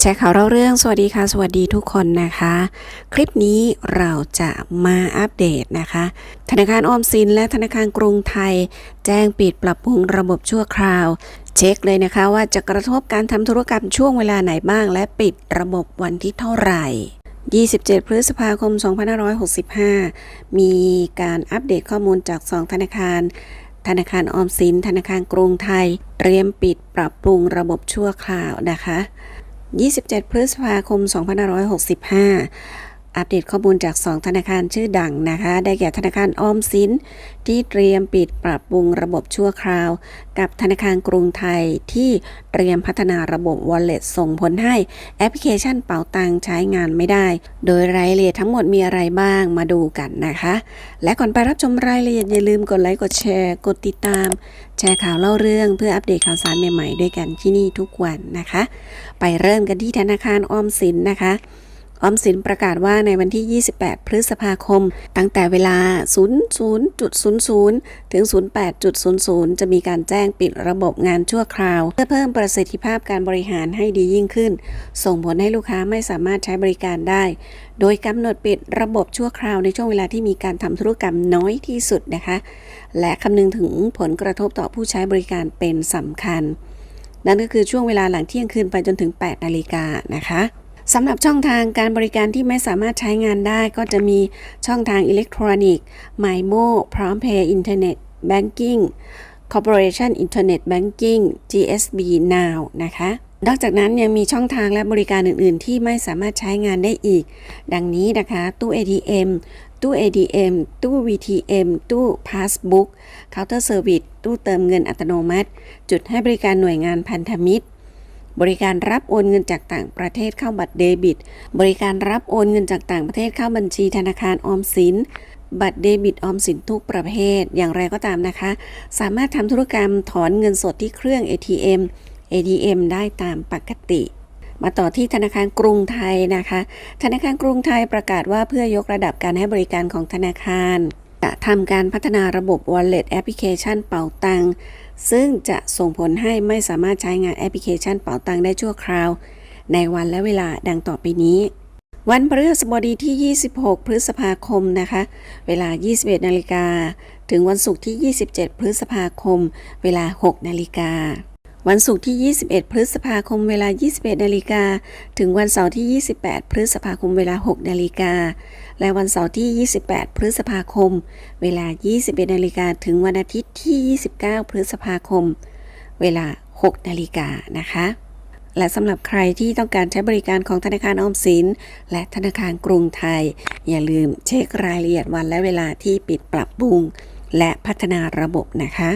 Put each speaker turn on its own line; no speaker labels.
แชร์ข่าวเล่าเรื่อง สวัสดีค่ะ สวัสดีทุกคนนะคะ คลิปนี้เราจะมาอัปเดตนะคะ ธนาคารออมสินและธนาคารกรุงไทย แจ้งปิดปรับปรุงระบบชั่วคราว เช็คเลยนะคะว่าจะกระทบการทำธุรกรรมช่วงเวลาไหนบ้าง และปิดระบบวันที่เท่าไหร่27 พฤษภาคม 2565 มีการอัปเดตข้อมูลจาก 2 ธนาคาร ธนาคารออมสิน ธนาคารกรุงไทย เตรียมปิดปรับปรุงระบบชั่วคราวนะคะ 27 พฤษภาคม 2565 อัปเดตข้อมูลจาก 2 ธนาคารชื่อดังนะคะ ได้แก่ธนาคารออมสินที่เตรียมปิดปรับปรุงระบบชั่วคราว กับธนาคารกรุงไทยที่เตรียมพัฒนาระบบ Wallet ส่งผลให้แอปพลิเคชันเป๋าตังใช้งานไม่ได้ โดยรายละเอียดทั้งหมดมีอะไรบ้างมาดูกันนะคะ และก่อนไปรับชมรายละเอียดอย่าลืมกดไลค์กดแชร์ กดติดตาม แชร์ข่าวเล่าเรื่องเพื่ออัปเดตข่าวสารใหม่ๆด้วยกันที่นี่ทุกวันนะคะ ไปเริ่มกันที่ธนาคารออมสินนะคะ ออมสินประกาศว่าในวันที่ 28 พฤษภาคม ตั้งแต่เวลา 00.00 ถึง 08.00 จะมีการแจ้งปิดระบบงานชั่วคราว เพื่อเพิ่มประสิทธิภาพการบริหารให้ดียิ่งขึ้น ส่งผลให้ลูกค้าไม่สามารถใช้บริการได้ โดยกำหนดปิดระบบชั่วคราวในช่วงเวลาที่มีการทำธุรกรรมน้อยที่สุดนะคะ และคำนึงถึงผลกระทบต่อผู้ใช้บริการเป็นสำคัญ นั่นก็คือช่วงเวลาหลังเที่ยงคืนไปจนถึง 8 นาฬิกานะคะ สำหรับช่องทางการบริการที่ไม่สามารถใช้งานได้ก็จะมีช่องทางอิเล็กทรอนิกส์ m ม m o พร้อมเพย์อินเทอร์เน็ตแบงกิ้ง Corporation Internet Banking GSB Now นะคะ นอกจากนั้นยังมีช่องทางและบริการอื่น ๆ ที่ไม่สามารถใช้งานได้อีก ดังนี้นะคะ ตู้ ATM ตู้ ADM ตู้ VTM ตู้ Passbook Counter Service ตู้เติมเงินอัตโนมัติ จุดให้บริการหน่วยงานพันธมิตร บริการรับโอนเงินจากต่างประเทศเข้าบัตรเดบิต บริการรับโอนเงินจากต่างประเทศเข้าบัญชีธนาคารออมสิน บัตรเดบิตออมสินทุกประเภท อย่างไรก็ตามนะคะ สามารถทำธุรกรรมถอนเงินสดที่เครื่อง ATM ADM ได้ตามปกติมาต่อที่ธนาคารกรุงไทยนะคะ ธนาคารกรุงไทยประกาศว่าเพื่อยกระดับการให้บริการของธนาคาร จะทำการพัฒนาระบบ Wallet Application เป๋าตังซึ่งจะส่งผลให้ไม่สามารถใช้งานแอปพลิเคชันเป๋าตังได้ชั่วคราว ในวันและเวลาดังต่อไปนี้ วันพฤหัสบดีที่ 26 พฤษภาคมนะคะ เวลา 21 นาฬิกา ถึงวันศุกร์ที่ 27 พฤษภาคม เวลา 6 นาฬิกา วันศุกร์ที่ 21 พฤษภาคมเวลา 21 นาฬิกา ถึงวันเสาร์ที่ 28 พฤษภาคมเวลา 6 นาฬิกา และวันเสาร์ที่ 28 พฤษภาคม เวลา 21 นาฬิกา ถึงวันอาทิตย์ที่ 29 พฤษภาคม เวลา 6 นาฬิกานะคะ และสำหรับใครที่ต้องการใช้บริการของธนาคารออมสิน และธนาคารกรุงไทย อย่าลืมเช็ครายละเอียดวันและเวลาที่ปิดปรับปรุง และพัฒนาระบบนะคะ